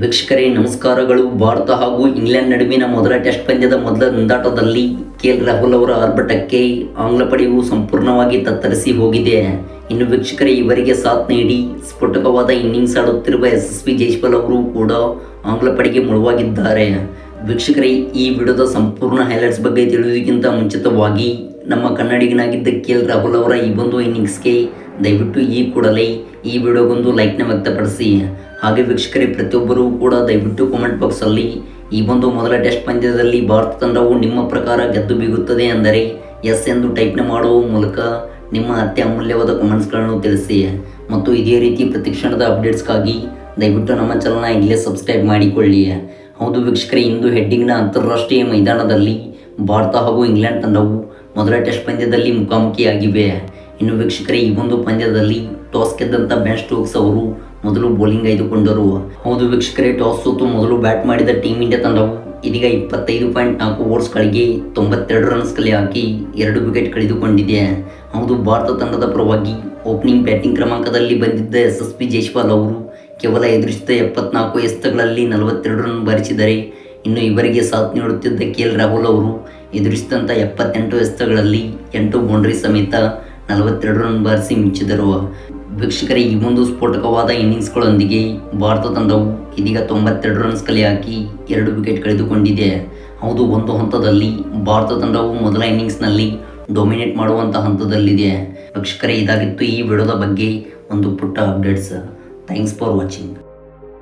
ವೀಕ್ಷಕರೇ, ನಮಸ್ಕಾರಗಳು. ಭಾರತ ಹಾಗೂ ಇಂಗ್ಲೆಂಡ್ ನಡುವಿನ ಮೊದಲ ಟೆಸ್ಟ್ ಪಂದ್ಯದ ಮೊದಲ ನಂದಾಟದಲ್ಲಿ ಕೆ. ಎಲ್. ರಾಹುಲ್ ಅವರ ಆರ್ಭಟಕ್ಕೆ ಆಂಗ್ಲ ಪಡೆಯು ಸಂಪೂರ್ಣವಾಗಿ ತತ್ತರಿಸಿ ಹೋಗಿದೆ. ಇನ್ನು ವೀಕ್ಷಕರೇ, ಇವರಿಗೆ ಸಾಥ್ ನೀಡಿ ಸ್ಫೋಟಕವಾದ ಇನ್ನಿಂಗ್ಸ್ ಆಡುತ್ತಿರುವ ಯಶಸ್ವಿ ಜೈಸ್ವಾಲ್ ಅವರು ಕೂಡ ಆಂಗ್ಲ ಪಡೆಗೆ ಮುಳುವಾಗಿದ್ದಾರೆ. ವೀಕ್ಷಕರೇ, ಈ ವಿಡಿಯೋದ ಸಂಪೂರ್ಣ ಹೈಲೈಟ್ಸ್ ಬಗ್ಗೆ ತಿಳಿಯುವುದಕ್ಕಿಂತ ಮುಂಚಿತವಾಗಿ ನಮ್ಮ ಕನ್ನಡಿಗನಾಗಿದ್ದ ಕೆ. ಎಲ್. ರಾಹುಲ್ ಅವರ ಈ ಒಂದು ಇನ್ನಿಂಗ್ಸ್ಗೆ ದಯವಿಟ್ಟು ಈ ಕೂಡಲೇ ಈ ವಿಡಿಯೋಗೊಂದು ಲೈಕ್ನ ವ್ಯಕ್ತಪಡಿಸಿ. ಹಾಗೆ ವೀಕ್ಷಕರೇ, ಪ್ರತಿಯೊಬ್ಬರೂ ಕೂಡ ದಯವಿಟ್ಟು ಕಾಮೆಂಟ್ ಬಾಕ್ಸಲ್ಲಿ ಈ ಒಂದು ಮೊದಲ ಟೆಸ್ಟ್ ಪಂದ್ಯದಲ್ಲಿ ಭಾರತ ತಂಡವು ನಿಮ್ಮ ಪ್ರಕಾರ ಗೆದ್ದು ಬೀಗುತ್ತದೆ ಅಂದರೆ ಎಸ್ ಎಂದು ಟೈಪ್ನ ಮಾಡುವ ಮೂಲಕ ನಿಮ್ಮ ಅತ್ಯಮೂಲ್ಯವಾದ ಕಮೆಂಟ್ಸ್ಗಳನ್ನು ತಿಳಿಸಿ. ಮತ್ತು ಇದೇ ರೀತಿ ಪ್ರತಿಕ್ಷಣದ ಅಪ್ಡೇಟ್ಸ್ಗಾಗಿ ದಯವಿಟ್ಟು ನಮ್ಮ ಚಾನಲ್ನ ಇಲ್ಲೇ ಸಬ್ಸ್ಕ್ರೈಬ್ ಮಾಡಿಕೊಳ್ಳಿ. ಹೌದು ವೀಕ್ಷಕರೇ, ಇಂದು ಹೆಡ್ಡಿಂಗ್ನ ಅಂತಾರಾಷ್ಟ್ರೀಯ ಮೈದಾನದಲ್ಲಿ ಭಾರತ ಹಾಗೂ ಇಂಗ್ಲೆಂಡ್ ತಂಡವು ಮೊದಲ ಟೆಸ್ಟ್ ಪಂದ್ಯದಲ್ಲಿ ಮುಖಾಮುಖಿಯಾಗಿವೆ. ಇನ್ನು ವೀಕ್ಷಕರೇ, ಈ ಒಂದು ಪಂದ್ಯದಲ್ಲಿ ಟಾಸ್ ಗೆದ್ದಂಥ ಬೆನ್ ಸ್ಟೋಕ್ಸ್ ಅವರು ಮೊದಲು ಬೌಲಿಂಗ್ ಆಯ್ದುಕೊಂಡರು. ಹೌದು ವೀಕ್ಷಕರೇ, ಟಾಸ್ ಸೋತು ಮೊದಲು ಬ್ಯಾಟ್ ಮಾಡಿದ ಟೀಮ್ ಇಂಡಿಯಾ ತಂಡವು ಇದೀಗ ಇಪ್ಪತ್ತೈದು ಪಾಯಿಂಟ್ ನಾಲ್ಕು ಓವರ್ಸ್ಗಳಿಗೆ ತೊಂಬತ್ತೆರಡು ರನ್ಸ್ ಕಲೆ ಹಾಕಿ ಎರಡು ವಿಕೆಟ್ ಕಳೆದುಕೊಂಡಿದೆ. ಹೌದು, ಭಾರತ ತಂಡದ ಪರವಾಗಿ ಓಪನಿಂಗ್ ಬ್ಯಾಟಿಂಗ್ ಕ್ರಮಾಂಕದಲ್ಲಿ ಬಂದಿದ್ದ ಎಸ್ ಎಸ್ ಪಿ ಜೈಶ್ವಾಲ್ ಅವರು ಕೇವಲ ಎದುರಿಸಿದ ಎಪ್ಪತ್ನಾಲ್ಕು ಎಸ್ತಗಳಲ್ಲಿ ನಲವತ್ತೆರಡು ರನ್ ಬಾರಿಸಿದರೆ ಇನ್ನು ಇವರಿಗೆ ಸಾಥ್ ನೀಡುತ್ತಿದ್ದ ಕೆ ಎಲ್ ರಾಹುಲ್ ಅವರು ಎದುರಿಸಿದಂಥ ಎಪ್ಪತ್ತೆಂಟು ಎಸ್ತಗಳಲ್ಲಿ ಎಂಟು ಬೌಂಡ್ರಿ ಸಮೇತ ನಲವತ್ತೆರಡು ರನ್ ಬಾರಿಸಿ ಮಿಂಚಿದರು. ವೀಕ್ಷಕರ, ಈ ಒಂದು ಸ್ಫೋಟಕವಾದ ಇನ್ನಿಂಗ್ಸ್ಗಳೊಂದಿಗೆ ಭಾರತ ತಂಡವು ಇದೀಗ ತೊಂಬತ್ತೆರಡು ರನ್ಸ್ ಕಲೆ ಹಾಕಿ ಎರಡು ವಿಕೆಟ್ ಕಳೆದುಕೊಂಡಿದೆ. ಹೌದು, ಒಂದು ಹಂತದಲ್ಲಿ ಭಾರತ ತಂಡವು ಮೊದಲ ಇನ್ನಿಂಗ್ಸ್ನಲ್ಲಿ ಡೊಮಿನೇಟ್ ಮಾಡುವಂಥ ಹಂತದಲ್ಲಿದೆ. ವೀಕ್ಷಕರೇ, ಇದಾಗಿತ್ತು ಈ ವಿಡಿಯೋದ ಬಗ್ಗೆ ಒಂದು ಪುಟ್ಟ ಅಪ್ಡೇಟ್ಸ್. Thanks for watching.